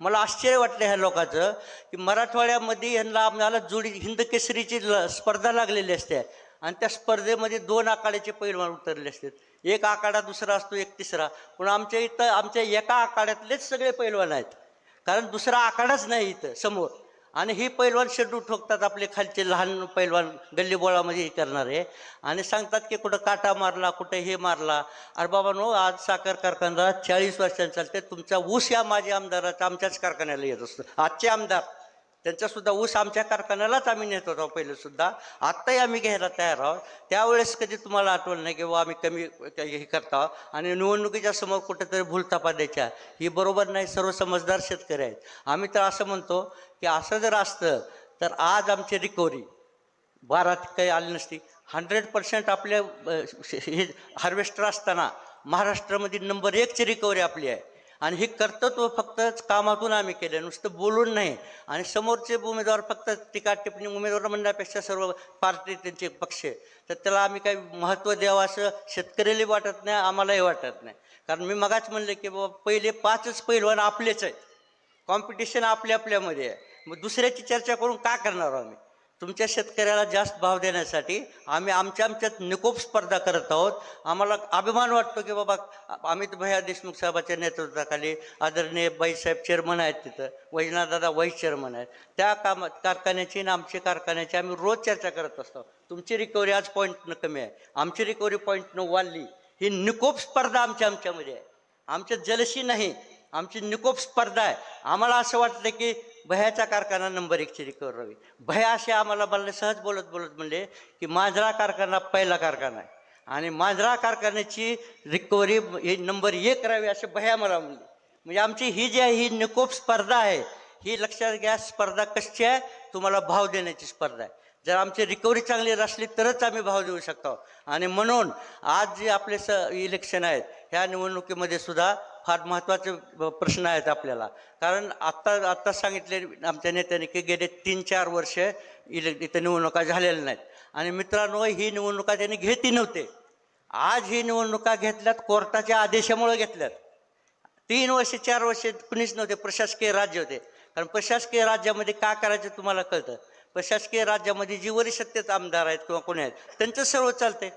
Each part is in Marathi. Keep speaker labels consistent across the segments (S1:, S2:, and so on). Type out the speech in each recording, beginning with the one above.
S1: मला आश्चर्य वाटलं ह्या लोकांचं की मराठवाड्यामध्ये यांना आम्हाला जुडी हिंद केसरीची ल स्पर्धा लागलेली असते. आणि त्या स्पर्धेमध्ये दोन आखाड्याचे पैलवान उतरले असतात एक आखाडा दुसरा असतो एक तिसरा. पण आमच्या इथं आमच्या एका आखाड्यातलेच सगळे पैलवान आहेत. कारण दुसरा आखाडाच नाही इथं समोर. आणि ही पैलवान शेड्यू ठोकतात आपले खालचे लहान पैलवान गल्लीबोळामध्ये हे करणारे. आणि सांगतात की कुठं काटा मारला कुठं हे मारला. अरे बाबा नो आज साखर कारखाना चाळीस वर्षांनी चालते. तुमचा ऊस या माझ्या आमदाराचा आमच्याच कारखान्याला येत असतो. आजचे आमदार. त्यांचासुद्धा ऊस आमच्या कारखान्यालाच आम्ही नेत होतो पहिले सुद्धा आत्ताही आम्ही घ्यायला तयार आहोत. त्यावेळेस कधी तुम्हाला आठवण नाही की बाबा आम्ही कमी हे करता आणि निवडणुकीच्या समोर कुठेतरी भूलतापा द्यायच्या. ही बरोबर नाही सर्व समजदार शेतकरी आहेत. आम्ही तर असं म्हणतो की असं जर असतं तर आज आमची रिकव्हरी बारात काही आली नसती. हंड्रेड पर्सेंट आपल्या हे हार्वेस्टर असताना महाराष्ट्रामध्ये नंबर एकची रिकव्हरी आपली आहे. आणि हे कर्तृत्व फक्त कामातून आम्ही केलं नुसतं बोलून नाही. आणि समोरचे उमेदवार फक्त टीका टिप्पणी उमेदवार म्हणण्यापेक्षा सर्व पार्टी त्यांचे पक्ष तर त्याला आम्ही काही महत्त्व द्यावं असं शेतकऱ्यालाही वाटत नाही आम्हालाही वाटत नाही. कारण मी मगाच म्हणलं की बाबा पहिले पाचच पैलवान आपलेच आहेत. कॉम्पिटिशन आपल्या आपल्यामध्ये आहे. मग दुसऱ्याची चर्चा करून का करणार आम्ही? तुमच्या शेतकऱ्याला जास्त भाव देण्यासाठी आम्ही आमच्या आमच्यात निकोप स्पर्धा करत आहोत. आम्हाला अभिमान वाटतो की बाबा अमित भैया देशमुख साहेबाच्या नेतृत्वाखाली आदरणीय बाईसाहेब चेअरमन आहेत तिथं. वैजनाथदादा वाईस चेअरमन आहेत. त्या काम कारखान्याची आणि आमच्या कारखान्याची आम्ही रोज चर्चा करत असतो. तुमची रिकव्हरी आज पॉईंटनं कमी आहे. आमची रिकव्हरी पॉईंटनं वाढली. ही निकोप स्पर्धा आमच्या आमच्यामध्ये आहे. आमच्या जलशी नाही. आमची निकोप स्पर्धा आहे. आम्हाला असं वाटतं की भयाचा कारखाना नंबर एकची रिकवर रवी भया असे आम्हाला बोलले सहज बोलत बोलत म्हणले की मांजरा कारखाना पहिला कारखाना आहे. आणि मांजरा कारखान्याची रिकव्हरी ही नंबर एक राहावी असे भया मला म्हणले. म्हणजे आमची ही जी आहे ही निकोप स्पर्धा आहे ही लक्षात घ्या स्पर्धा कशी आहे तुम्हाला भाव देण्याची स्पर्धा आहे. जर आमची रिकव्हरी चांगली असली तरच आम्ही भाव देऊ शकतो. आणि म्हणून आज जे आपले स इलेक्शन आहेत ह्या निवडणुकीमध्ये सुद्धा फार महत्त्वाचे प्रश्न आहेत आपल्याला. कारण आत्ता आत्ता सांगितले आमच्या नेत्याने की गेले तीन चार वर्ष इले इथं निवडणुका झालेल्या नाहीत. आणि मित्रांनो ही निवडणुका त्यांनी घेतली नव्हते. आज ही निवडणुका घेतल्यात कोर्टाच्या आदेशामुळे घेतल्यात. तीन वर्ष चार वर्ष कुणीच नव्हते प्रशासकीय राज्य होते. कारण प्रशासकीय राज्यामध्ये का करायचं तुम्हाला कळतं? प्रशासकीय राज्यामध्ये जी वरिष्ठतेत आमदार आहेत किंवा कोणी आहेत त्यांचं सर्व चालतंय.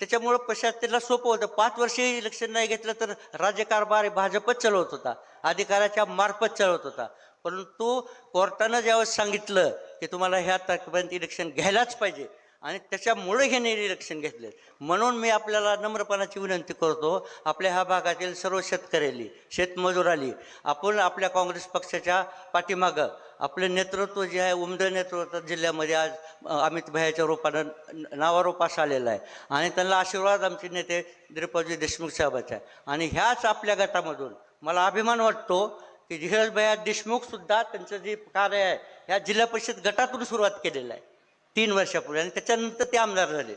S1: त्याच्यामुळं प्रशासनाला सोपं होतं. पाच वर्ष इलेक्शन नाही घेतलं तर राज्यकारभार भाजपच चालवत होता. अधिकाराच्या मार्फत चालवत होता. परंतु कोर्टानं ज्यावेळेस सांगितलं की तुम्हाला ह्या तारखेपर्यंत इलेक्शन घ्यायलाच पाहिजे आणि त्याच्यामुळे हे निरीक्षण इलेक्शन घेतले. म्हणून मी आपल्याला नम्रपणाची विनंती करतो आपल्या ह्या भागातील सर्व शेतकऱ्यांनी शेतमजुराली आपण आपल्या काँग्रेस पक्षाच्या पाठीमागं आपलं नेतृत्व जे आहे उमद नेतृत्व जिल्ह्यामध्ये आज अमित भैयाच्या रूपानं नावारोपास आलेलं आहे. आणि त्यांना आशीर्वाद आमचे नेते दिलीपजी देशमुख साहेबाचे आहे. आणि ह्याच आपल्या गटामधून मला अभिमान वाटतो की धीरज देशमुख देशमुखसुद्धा त्यांचं जे कार्य आहे ह्या जिल्हा परिषद गटातून सुरुवात केलेलं आहे. तीन वर्षापूर्वी. आणि त्याच्यानंतर ते आमदार झाले.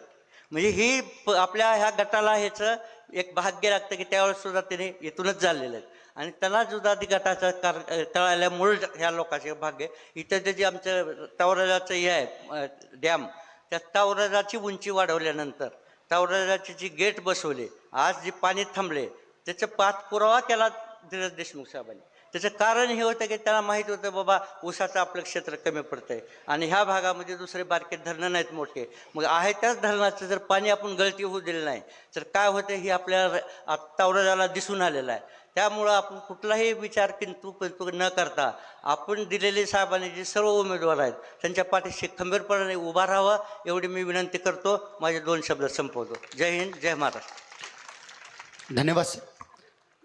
S1: म्हणजे ही प- आपल्या ह्या गटाला ह्याचं एक भाग्य लागतं की त्यावेळेस सुद्धा त्याने इथूनच झालेलं आहे. आणि त्यांना सुद्धा ती गटाचा कार मूळ ह्या लोकांचे भाग्य. इथं जे जे आमचं तावराजाचं हे आहे डॅम त्या तावराजाची उंची वाढवल्यानंतर तवराजाची जी गेट बसवले आज जे पाणी थांबले त्याचा पाठपुरावा केला धीरज देशमुख साहेबांनी. त्याचं कारण हे होतं की त्याला माहीत होतं बाबा ऊसाचं आपलं क्षेत्र कमी पडतंय. आणि ह्या भागामध्ये दुसरे बारके धरणं नाहीत मोठे. मग आहे त्याच धरणाचं जर पाणी आपण गळती होऊ दिलं नाही तर काय होतं हे आपल्याला आत्तावराला दिसून आलेलं आहे. त्यामुळं आपण कुठलाही विचार किंतु किंतु न करता आपण दिलेले साहेबांनी जे सर्व उमेदवार आहेत त्यांच्या पाठीशी खंबीरपणाने उभा राहावा एवढी मी विनंती करतो. माझे दोन शब्द संपवतो. जय हिंद जय महाराष्ट्र.
S2: धन्यवाद सर.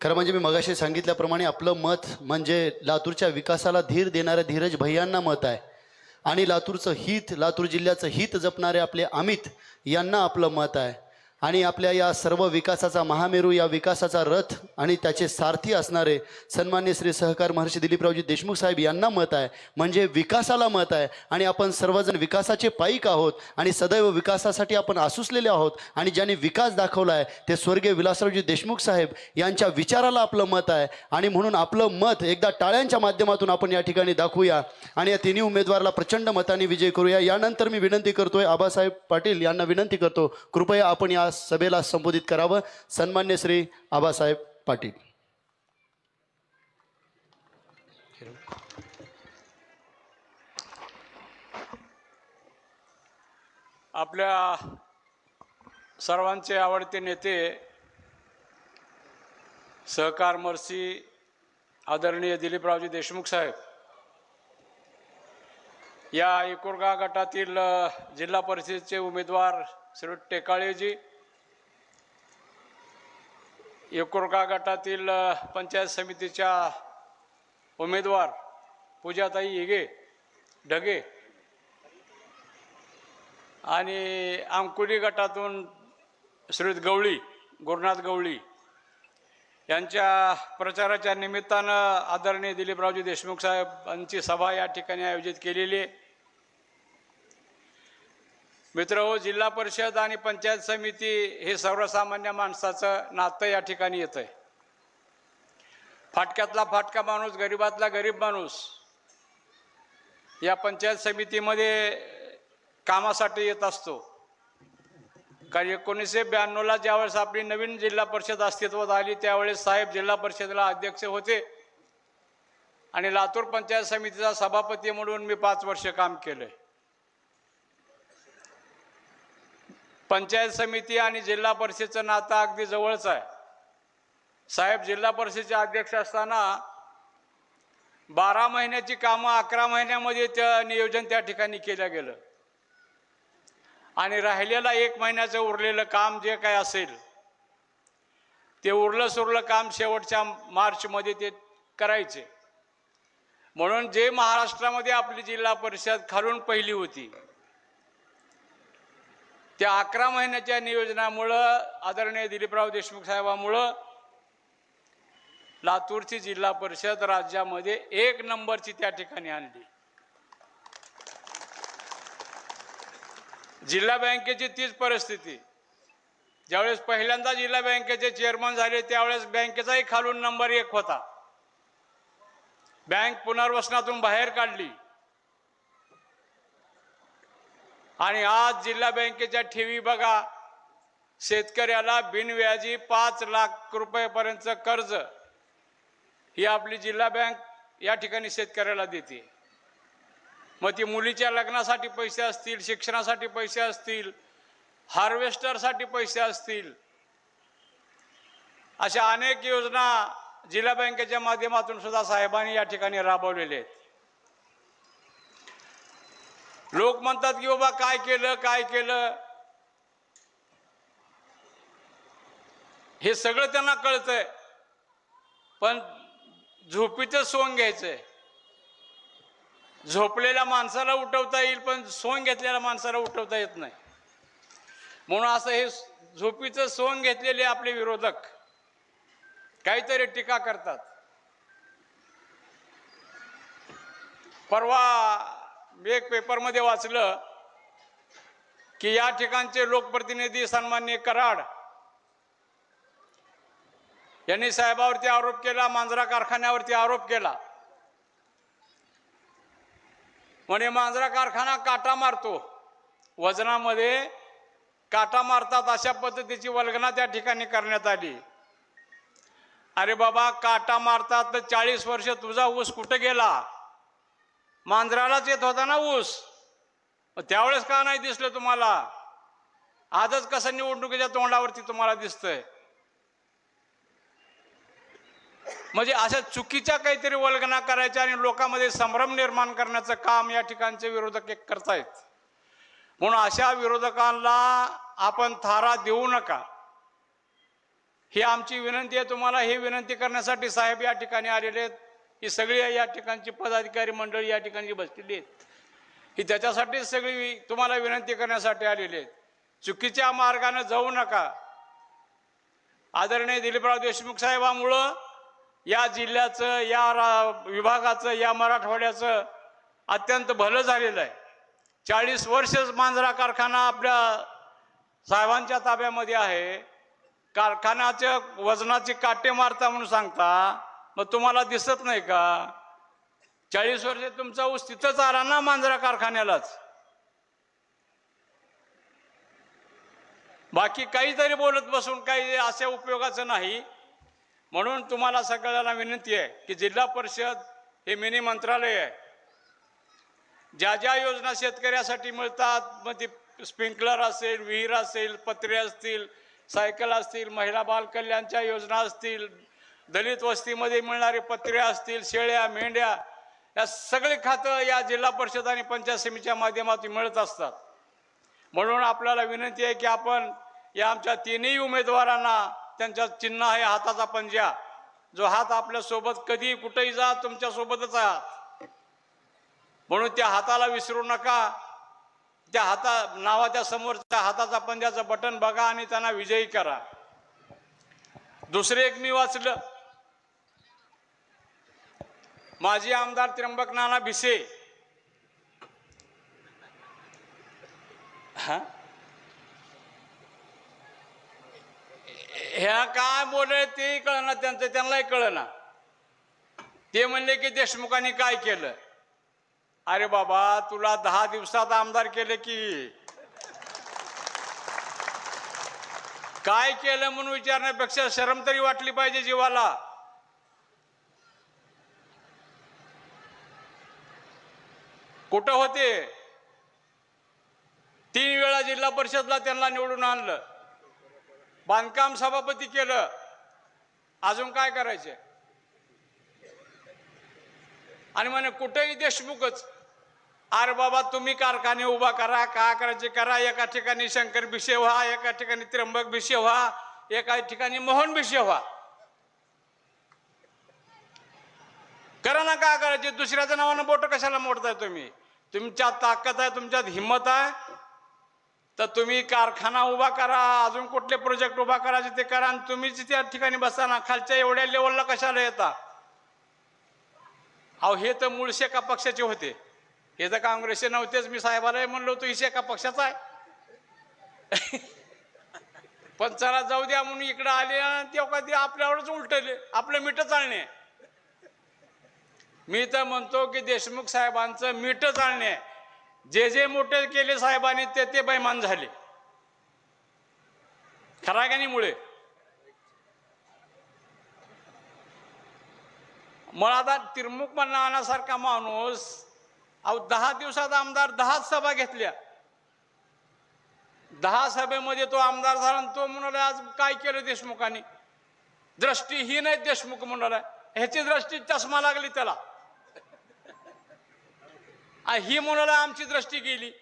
S2: खरं म्हणजे मी मगाशी सांगितल्याप्रमाणे आपलं मत म्हणजे लातूरच्या विकासाला धीर देणाऱ्या धीरज भैयांना मत आहे. आणि लातूरचं हित लातूर जिल्ह्याचं हित जपणारे आपले अमित यांना आपलं मत आहे. आणि आपल्या या सर्व विकासाचा महामेरू या विकासाचा रथ आणि त्याचे सारथी असणारे सन्मान्य श्री सहकार महर्षी दिलीपरावजी देशमुख साहेब यांना मत आहे. म्हणजे विकासाला मत आहे. आणि आपण सर्वजण विकासाचे पाईक आहोत आणि सदैव विकासासाठी आपण आसुसलेले आहोत. आणि ज्यांनी विकास दाखवला आहे ते स्वर्गीय विलासरावजी देशमुख साहेब यांच्या विचाराला आपलं मत आहे. आणि म्हणून आपलं मत एकदा टाळ्यांच्या माध्यमातून आपण या ठिकाणी दाखवूया. आणि या तिन्ही उमेदवाराला प्रचंड मताने विजय करूया. यानंतर मी विनंती करतोय आबासाहेब पाटील यांना विनंती करतो. कृपया आपण या सभेला संबोधित करावं. सन्मान्य श्री आबासाहेब पाटील.
S3: आपल्या सर्वांचे आवडते नेते सहकार मर्सी आदरणीय दिलीपरावजी देशमुख साहेब. या एकुरगा गटातील जिल्हा परिषदेचे उमेदवार श्री टेकाळेजी एकुरगा गटातील पंचायत समितीच्या उमेदवार पूजाताई येगे ढगे आणि अंकुली गटातून श्रीत गवळी गुरुनाथ गवळी यांच्या प्रचाराच्या निमित्तानं आदरणीय दिलीपरावजी देशमुख साहेबांची सभा या ठिकाणी आयोजित केलेली आहे. मित्र हो जिल्हा परिषद आणि पंचायत समिती हे सर्वसामान्य माणसाचं नातं या ठिकाणी येतं आहे फाटक्यातला फाटका माणूस गरीबातला गरीब माणूस या पंचायत समितीमध्ये कामासाठी येत असतो. कारण एकोणीसशे ब्याण्णवला ज्यावेळेस आपली नवीन जिल्हा परिषद अस्तित्वात आली त्यावेळेस साहेब जिल्हा परिषदेला अध्यक्ष होते आणि लातूर पंचायत समितीचा सभापती म्हणून मी पाच वर्ष काम केलंय. पंचायत समिती आणि जिल्हा परिषदचं नातं अगदी जवळच आहे. साहेब जिल्हा परिषदेचे अध्यक्ष असताना बारा महिन्याची कामं अकरा महिन्यामध्ये त्या नियोजन त्या ठिकाणी केलं गेलं. आणि राहिलेलं एक महिन्याचं उरलेलं काम जे काय असेल ते उरलं सुरलं काम शेवटच्या मार्चमध्ये ते करायचे. म्हणून जे महाराष्ट्रामध्ये आपली जिल्हा परिषद खालून पहिली होती त्या अकरा महिन्याच्या नियोजनामुळं आदरणीय दिलीपराव देशमुख साहेबामुळं लातूरची जिल्हा परिषद राज्यामध्ये एक नंबरची त्या ठिकाणी आणली. जिल्हा बँकेची तीच परिस्थिती. ज्यावेळेस पहिल्यांदा जिल्हा बँकेचे चेअरमन झाले त्यावेळेस बँकेचाही खालून नंबर एक होता. बँक पुनर्वसनातून बाहेर काढली. आणि आज जिल्हा बँकेच्या ठेवी बघा. शेतकऱ्याला बिनव्याजी पाच लाख रुपयेपर्यंत कर्ज ही आपली जिल्हा बँक या ठिकाणी शेतकऱ्याला देते. मग ती मुलीच्या लग्नासाठी पैसे असतील शिक्षणासाठी पैसे असतील हार्वेस्टरसाठी पैसे असतील अशा अनेक योजना जिल्हा बँकेच्या माध्यमातून सुद्धा साहेबांनी या ठिकाणी राबवलेले आहेत. लोक म्हणतात की बाबा काय केलं काय केलं? हे सगळं त्यांना कळतंय. पण झोपीचं सोंग घ्यायचंय. झोपलेल्या माणसाला उठवता येईल पण सोंग घेतलेल्या माणसाला उठवता येत नाही. म्हणून असं हे झोपीचं सोंग घेतलेले आपले विरोधक काहीतरी टीका करतात. परवा मी एक पेपरमध्ये वाचलं की या ठिकाणचे लोकप्रतिनिधी सन्मान्य कराड यांनी साहेबावरती आरोप केला मांजरा कारखान्यावरती आरोप केला. म्हणे मांजरा कारखाना काटा मारतो. वजनामध्ये काटा मारतात अशा पद्धतीची वल्गना त्या ठिकाणी करण्यात आली. अरे बाबा काटा मारतात तर चाळीस वर्ष तुझा ऊस कुठं गेला? मांजरालाच येत होता ना ऊस. मग त्यावेळेस का नाही दिसलं तुम्हाला? आजच कसं निवडणुकीच्या तोंडावरती तुम्हाला दिसतंय? म्हणजे अशा चुकीच्या काहीतरी वल्गना करायच्या आणि लोकांमध्ये संभ्रम निर्माण करण्याचं काम या ठिकाणचे विरोधक एक करतायत. म्हणून अशा विरोधकांना आपण थारा देऊ नका. ही आमची विनंती आहे. तुम्हाला ही विनंती करण्यासाठी साहेब या ठिकाणी आलेले आहेत. ही सगळी या ठिकाणची पदाधिकारी मंडळी या ठिकाणी बसलेली आहेत. ही त्याच्यासाठीच सगळी तुम्हाला विनंती करण्यासाठी आलेली आहेत. चुकीच्या मार्गाने जाऊ नका. आदरणीय दिलीपराव देशमुख साहेबामुळं या जिल्ह्याचं या रा विभागाचं या मराठवाड्याचं अत्यंत भलं झालेलं आहे. चाळीस वर्षच मांजरा कारखाना आपल्या साहेबांच्या ताब्यामध्ये आहे. कारखान्याच्या वजनाची काटे मारता म्हणून सांगता मग तुम्हाला दिसत नाही का? चाळीस वर्ष तुमचा ऊस तिथंच आला ना मांजरा कारखान्यालाच? बाकी काहीतरी बोलत बसून काही अशा उपयोगाचं नाही. म्हणून तुम्हाला सगळ्यांना विनंती आहे की जिल्हा परिषद हे मिनी मंत्रालय आहे. ज्या ज्या योजना शेतकऱ्यासाठी मिळतात मग ते स्प्रिंकलर असेल विहीर असेल पत्रे असतील सायकल असतील महिला बालकल्याणच्या योजना असतील दलित वस्तीमध्ये मिळणारे पत्रे असतील शेळ्या मेंढ्या या सगळे खातं या जिल्हा परिषद आणि पंचायत समितीच्या माध्यमातून मिळत असतात. म्हणून आपल्याला विनंती आहे की आपण या आमच्या तिन्ही उमेदवारांना त्यांच्या चिन्ह आहे हाताचा पंजा. जो हात आपल्यासोबत कधीही कधी कुठेही जा तुमच्यासोबतच आहात. म्हणून त्या हाताला विसरू नका. त्या हाता नावाच्या समोरच्या हाताचा पंजाचं बटन बघा आणि त्यांना विजयी करा. दुसरे एक मी वाचलं. माजी आमदार त्र्यंबक नाना भिसे. हा? ह्या काय बोलले ते कळना त्यांचं त्यांनाही कळना. ते म्हणले की देशमुखांनी काय केलं? अरे बाबा तुला दहा दिवसात आमदार केले की. काय केलं म्हणून विचारण्यापेक्षा शरम तरी वाटली पाहिजे जीवाला. कुठं होते? तीन वेळा जिल्हा परिषदला त्यांना निवडून आणलं. बांधकाम सभापती केलं. अजून काय करायचे आणि म्हणे कुठेही देशमुखच. अरे बाबा तुम्ही कारखाने उभा करा का करायचे? करा एका ठिकाणी शंकर भिसे व्हा एका ठिकाणी त्र्यंबक भिसे व्हा एका ठिकाणी मोहन भिसे व्हा. करा ना का करायचे? दुसऱ्याच्या नावानं बोट कशाला मोडताय तुम्ही? तुमच्यात ताकद आहे तुमच्यात हिंमत आहे. तर तुम्ही कारखाना उभा करा अजून कुठले प्रोजेक्ट उभा करायचे ते करा आणि तुम्हीच त्या ठिकाणी बसा ना. खालच्या एवढ्या लेवलला कशाला येता? अहो हे तर मूळ शेका पक्षाचे होते. हे तर काँग्रेसचे नव्हतेच. मी साहेबाला म्हणलो होतो ही शेका पक्षाचा आहे. पण चला जाऊ द्या म्हणून इकडं आले आणि तेव्हा ते आपल्यावरच उलटले. आपलं मिठं चालणे. मी तर म्हणतो की देशमुख साहेबांचं मीठ चालणे जे जे मोठे केले साहेबांनी ते ते बैमान झाले. खरागानीमुळे मग आता तिरमुक नानासारखा माणूस अहो दहा दिवसात आमदार दहाच सभा घेतल्या. दहा सभेमध्ये तो आमदार झाला आणि तो म्हणाला आज काय केलं देशमुखांनी? दृष्टी ही नाही देशमुख म्हणाला. ह्याची दृष्टी चष्मा लागली त्याला. ही मुलाला आमची दृष्टी गेली.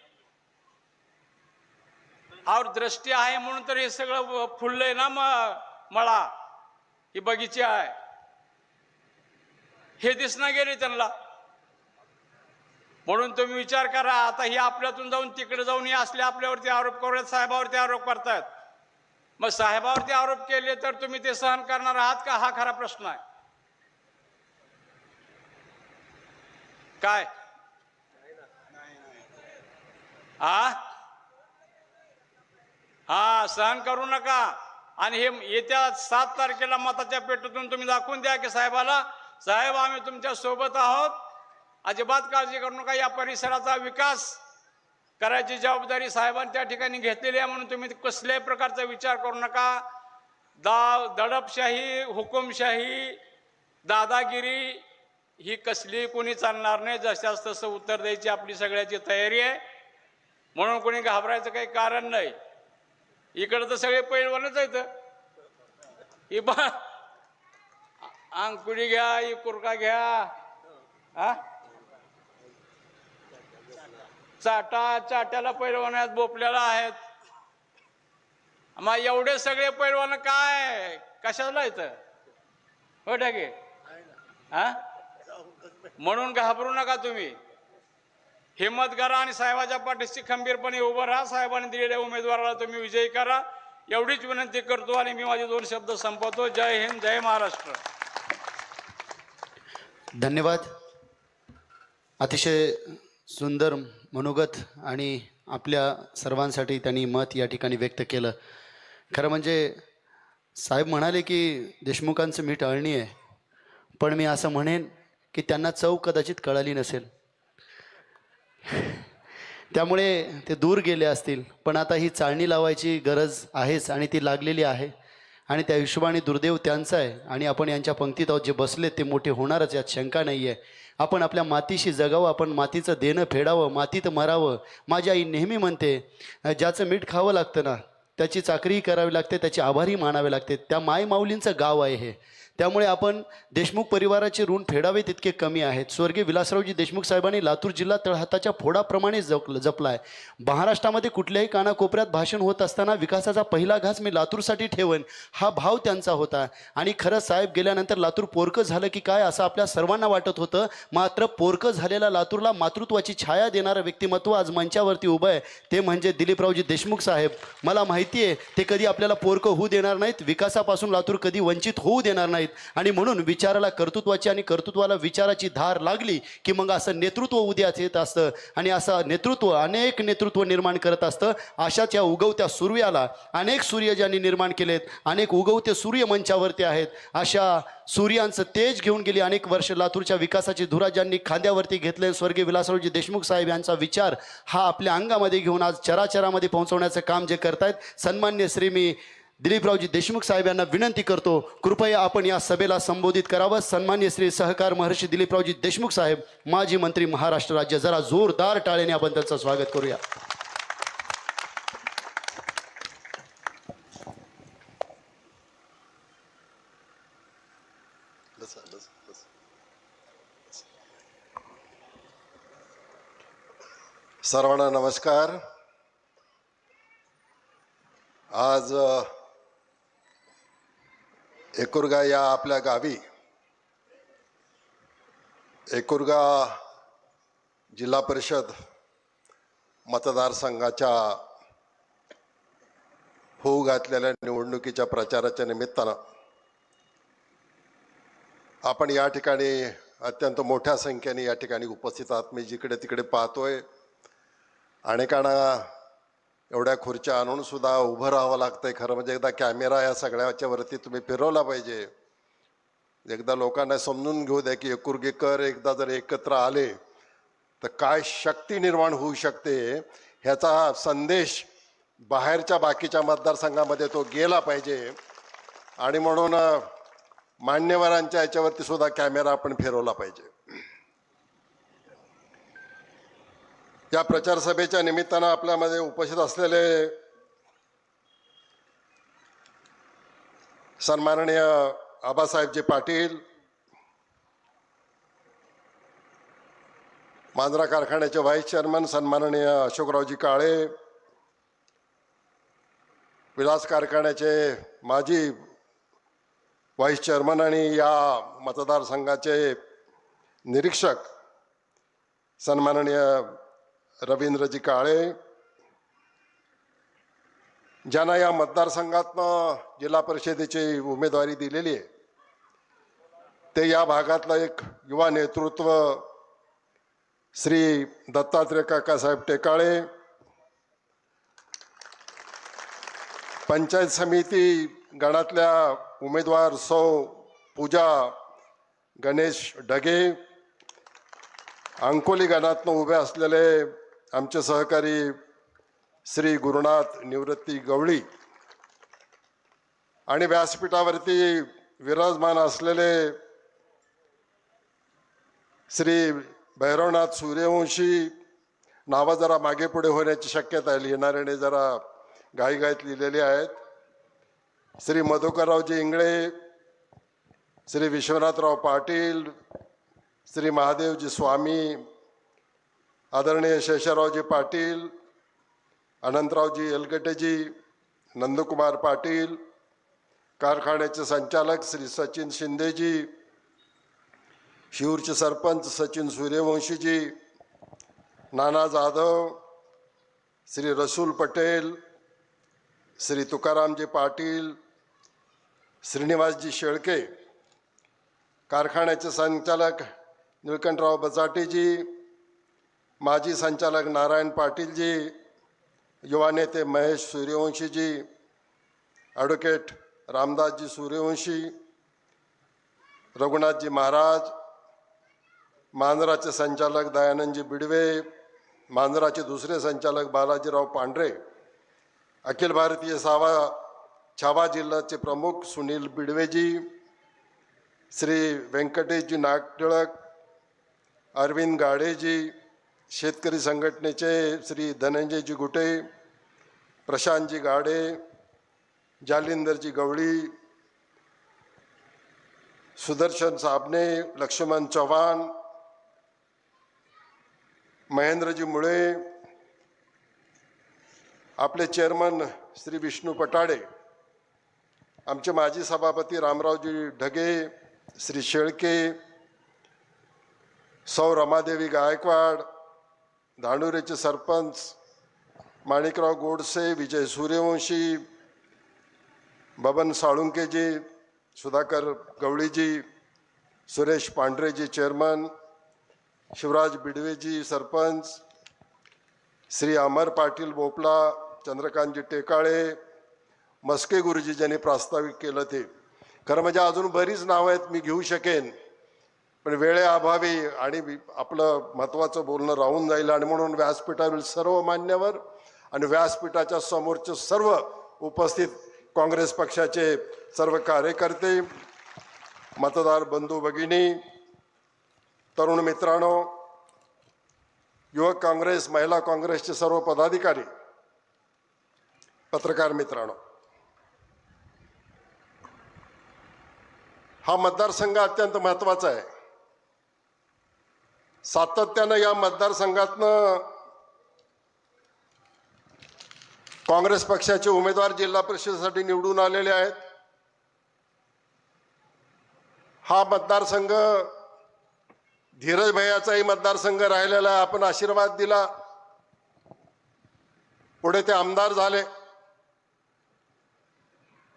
S3: और दृष्टी आहे म्हणून तर हे सगळं फुललंय ना म मळा. ही बगीचे आहे. हे दिसणं गेले त्यांना. म्हणून तुम्ही विचार करा आता ही आपल्यातून जाऊन तिकडे जाऊन हे असले आपल्यावरती आरोप करूयात साहेबावरती आरोप करतायत मग साहेबावरती आरोप केले तर तुम्ही ते सहन करणार आहात का? हा खरा प्रश्न आहे. काय? हा हा सहन करू नका. आणि हे येत्या सात तारखेला मताच्या पेटीतून तुम्ही दाखवून द्या की साहेबाला. साहेब आम्ही तुमच्यासोबत आहोत. अजिबात काळजी करू नका या परिसराचा विकास करायची जबाबदारी साहेबांनी त्या ठिकाणी घेतलेली आहे म्हणून तुम्ही कसल्याही प्रकारचा विचार करू नका. दा दडपशाही हुकुमशाही दादागिरी ही कसली कोणी चालणार नाही. जशास तसं उत्तर द्यायची आपली सगळ्याची तयारी आहे. म्हणून कोणी घाबरायचं काही कारण नाही. इकडं तर सगळे पैलवानच आहेत. ही बा अंकुडी घ्या ही कुरका घ्या. हा? चाटा चाट्याला पैलवान आहेत बोपल्याला आहेत. मग एवढे सगळे पैलवान काय? कशाला येतं हो टाके हा? म्हणून घाबरू नका तुम्ही. हिंमत करा आणि साहेबाच्या पाठीशी खंबीरपणे उभं राहा. साहेबांनी दिलेल्या उमेदवाराला तुम्ही विजयी करा. एवढीच विनंती करतो आणि मी माझे दोन शब्द संपवतो. जय हिंद जय महाराष्ट्र.
S2: धन्यवाद. अतिशय सुंदर मनोगत आणि आपल्या सर्वांसाठी त्यांनी मत या ठिकाणी व्यक्त केलं. खरं म्हणजे साहेब म्हणाले की देशमुखांचं मी टळणी आहे. पण मी असं म्हणेन की त्यांना चव कदाचित कळाली नसेल. त्यामुळे ते दूर गेले असतील. पण आता ही चाळणी लावायची गरज आहेच आणि ती लागलेली आहे. आणि त्या हिशोबाने दुर्दैव त्यांचा आहे. आणि आपण यांच्या पंक्तीत आहोत जे बसले ते मोठे होणारच यात शंका नाही आहे आपण आपल्या मातीशी जगावं आपण मातीचं देणं फेडावं मातीत मरावं. माझी आई नेहमी म्हणते ज्याचं मीठ खावं लागतं ना त्याची चाकरीही करावी लागते त्याचे आभारही मानावे लागते. त्या मायमाऊलींचं गाव आहे हे. त्यामुळे आपण देशमुख परिवाराचे ऋण फेडावे तितके कमी आहेत. स्वर्गीय विलासरावजी देशमुख साहेबांनी लातूर जिल्हा तळहाताच्या फोडाप्रमाणे जप जपला आहे महाराष्ट्रामध्ये कुठल्याही कानाकोपऱ्यात भाषण होत असताना विकासाचा पहिला घास मी लातूरसाठी ठेवन हा भाव त्यांचा होता. आणि खरं साहेब गेल्यानंतर लातूर पोरकं झालं की काय असं आपल्या सर्वांना वाटत होतं. मात्र पोरकं झालेल्या लातूरला मातृत्वाची छाया देणारं व्यक्तिमत्व आज मंचावरती उभं आहे. ते म्हणजे दिलीपरावजी देशमुख साहेब. मला माहिती आहे ते कधी आपल्याला पोरकं होऊ देणार नाहीत. विकासापासून लातूर कधी वंचित होऊ देणार नाहीत. आणि म्हणून विचाराला कर्तृत्वाची आणि कर्तृत्वाला विचाराची धार लागली की मग असं नेतृत्व उद्याच येत असतं. आणि असं नेतृत्व अनेक नेतृत्व निर्माण करत असतं. अशाच या उगवत्या सूर्याला अनेक सूर्य ज्यांनी निर्माण केलेत. अनेक उगवते सूर्य मंचावरती आहेत. अशा सूर्यांचं तेज घेऊन गेली अनेक वर्ष लातूरच्या विकासाची धुरा ज्यांनी खांद्यावरती घेतले. स्वर्गीय विलासरावजी देशमुख साहेब यांचा विचार हा आपल्या अंगामध्ये घेऊन आज चराचरामध्ये पोहोचवण्याचं काम जे करतायत. सन्मान्य श्री मी दिलीपरावजी देशमुख साहेब यांना विनंती करतो कृपया आपण या सभेला संबोधित करावं. सन्मान्य श्री सहकार महर्षी दिलीपरावजी देशमुख साहेब माजी मंत्री महाराष्ट्र राज्य जरा जोरदार टाळेने आपण त्यांचं स्वागत करूया.
S4: सर्वांना नमस्कार. आज एकुरगा या आपल्या गावी. एकुरगा जिल्हा परिषद मतदारसंघाच्या होऊ घातलेल्या निवडणुकीच्या प्रचाराच्या निमित्तानं आपण या ठिकाणी अत्यंत मोठ्या संख्येने या ठिकाणी उपस्थित आहात. मी जिकडे तिकडे पाहतोय अनेकांना एवढ्या खुर्च्या आणून सुद्धा उभं राहावं लागतंय खरं म्हणजे एकदा कॅमेरा या सगळ्याच्या वरती तुम्ही फिरवला पाहिजे. एकदा लोकांना समजून घेऊ द्या की एकुर्गेकर एकदा जर एकत्र आले तर काय शक्ती निर्माण होऊ शकते ह्याचा संदेश बाहेरच्या बाकीच्या मतदारसंघामध्ये तो गेला पाहिजे. आणि म्हणून मान्यवरांच्या याच्यावरती सुद्धा कॅमेरा आपण फिरवला पाहिजे. या प्रचार सभेच्या निमित्तानं आपल्यामध्ये उपस्थित असलेले सन्माननीय आबासाहेबजी पाटील मांजरा कारखान्याचे व्हाईस चेअरमन सन्माननीय अशोकरावजी काळे विलास कारखान्याचे माजी व्हाईस चेअरमन आणि या मतदारसंघाचे निरीक्षक सन्माननीय रवींद्रजी काळे ज्यांना या मतदारसंघातनं जिल्हा परिषदेची उमेदवारी दिलेली आहे ते या भागातलं एक युवा नेतृत्व श्री दत्तात्रय काकासाहेब टेकाळे पंचायत समिती गणातल्या उमेदवार सौ पूजा गणेश ढगे अंकोली गणातनं उभे असलेले आमचे सहकारी श्री गुरुनाथ निवृत्ती गवळी आणि व्यासपीठावरती विराजमान असलेले श्री भैरवनाथ सूर्यवंशी नावं जरा मागे पुढे होण्याची शक्यता आहे. लिहिणाऱ्याने जरा घाईघाईत लिहिलेली आहेत. श्री मधुकररावजी इंगळे श्री विश्वनाथराव पाटील श्री महादेवजी स्वामी आदरणीय शेषरावजी पाटील अनंतरावजी एलगटेजी नंदकुमार पाटील कारखान्याचे संचालक श्री सचिन शिंदेजी शिवूरचे सरपंच सचिन सूर्यवंशीजी नाना जाधव श्री रसूल पटेल श्री तुकारामजी पाटील श्रीनिवासजी शेळके कारखान्याचे संचालक निळकंठराव बचाटेजी माजी संचालक नारायण पाटीलजी युवा नेते महेश सूर्यवंशीजी ॲडव्होकेट रामदासजी सूर्यवंशी रघुनाथजी महाराज मांजराचे संचालक दयानंदजी बिडवे मांजराचे दुसरे संचालक बालाजीराव पांढरे अखिल भारतीय सावा छावा जिल्ह्याचे प्रमुख सुनील बिडवेजी श्री व्यंकटेशजी नागटिळक अरविंद गाडेजी शेतकरी संघटनेचे श्री धनंजयजी गुटे प्रशांतजी गाडे जालिंदरजी गवळी सुदर्शन साबणे लक्ष्मण चव्हाण महेंद्रजी मुळे आपले चेअरमन श्री विष्णू पटाडे आमचे माजी सभापती रामरावजी ढगे श्री शेळके सौ रमादेवी गायकवाड धांडुरेचे सरपंच माणिकराव गोडसे विजय सूर्यवंशी बबन साळुंकेजी सुधाकर गवळीजी सुरेश पांढरेजी चेअरमन शिवराज बिडवेजी सरपंच श्री अमर पाटील बोपला चंद्रकांतजी टेकाळे मस्के गुरुजी ज्यांनी प्रास्ताविक केलं ते. खरं म्हणजे अजून बरीच नावं आहेत मी घेऊ शकेन. पण वेळेअभावी आणि आपलं महत्त्वाचं बोलणं राहून जाईल आणि म्हणून व्यासपीठावरील सर्व मान्यवर आणि व्यासपीठाच्या समोरचे सर्व उपस्थित काँग्रेस पक्षाचे सर्व कार्यकर्ते मतदार बंधू भगिनी तरुण मित्रांनो युवक काँग्रेस महिला काँग्रेसचे सर्व पदाधिकारी पत्रकार मित्रांनो हा मतदारसंघ अत्यंत महत्त्वाचा आहे. सातत्यानं या मतदारसंघातनं काँग्रेस पक्षाचे उमेदवार जिल्हा परिषदेसाठी निवडून आलेले आहेत. हा मतदारसंघ धीरज भैयाचाही मतदारसंघ राहिलेला आहे. आपण आशीर्वाद दिला. पुढे ते आमदार झाले.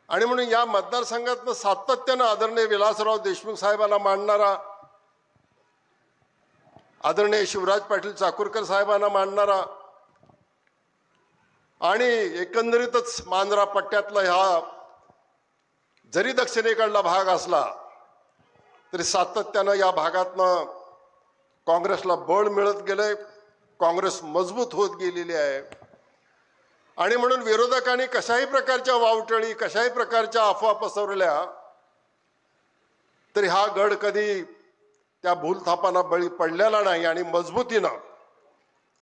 S4: आणि म्हणून या मतदारसंघातनं सातत्यानं आदरणीय विलासराव देशमुख साहेबांना मांडणारा आदरणीय शिवराज पाटील चाकूरकर साहेबांना मांडणारा आणि एकंदरीतच मांजरा पट्ट्यातला ह्या जरी दक्षिणेकडला भाग असला तरी सातत्यानं या भागातनं काँग्रेसला बळ मिळत गेलंय काँग्रेस मजबूत होत गेलेली आहे. आणि म्हणून विरोधकांनी कशाही प्रकारच्या वावटळी कशाही प्रकारच्या अफवा पसरवल्या तरी हा गड कधी त्या भूलथापांना बळी पडलेला नाही आणि मजबूतीनं